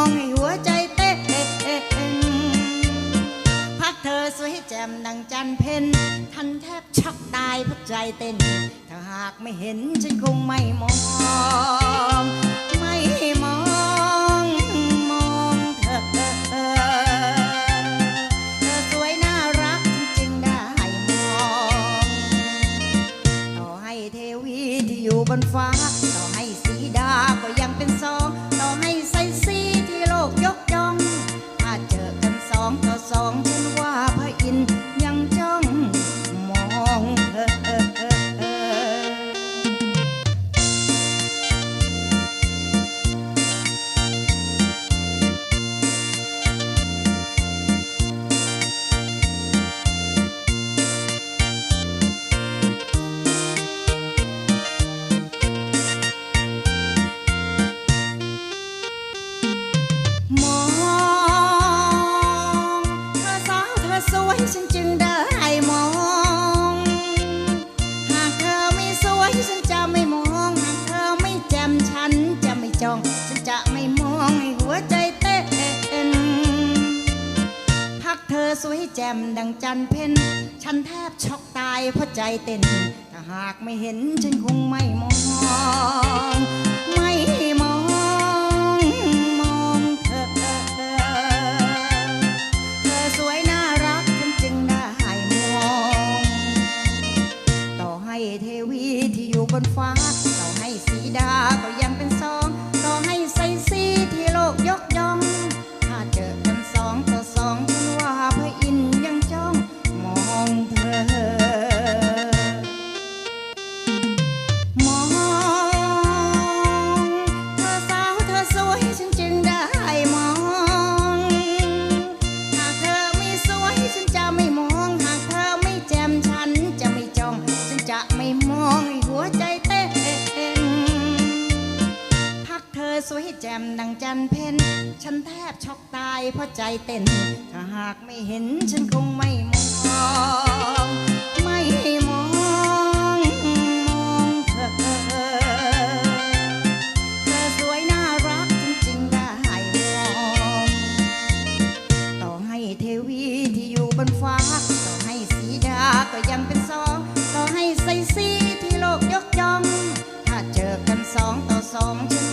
องให้หัวใจเต้นพักเธอสวยแจ่มดังจันเพนทันแทบช็อกตายเพราะใจเต้น ถ้าหากไม่เห็นฉันคงไม่มอง ไม่มอง มองเธอเธอสวยน่ารักจึงได้มอง ต่อให้เทวีที่อยู่บนฟ้า ต่อให้สีดาก็ยังเป็นซอ สองฉันว่า จ้องฉันจะไม่มองให้หัวใจเต้นพักเธอสวยแจ่มดังจันเพนฉันแทบช็อกตายเพราะใจเต้นถ้าหากไม่เห็นฉันคงไม่มองไม่มองมองเธอเธอสวยน่ารักฉันจึงได้มอง ต่อให้เทวีที่อยู่บนฟ้าต่อให้สีดาก็ จ่มดังจันเพนฉันแทบช็อกตายเพราะใจเต้น ถ้าหากไม่เห็นฉันคงไม่มอง ไม่มอง มองเธอ เธอสวยน่ารักจริงๆได้มองต่อให้เทวีที่อยู่บนฟ้า ต่อให้สีดาก็ยังเป็นสองต่อให้ใส่สีที่โลกยกย่อง ถ้าเจอกันสองต่อสองฉัน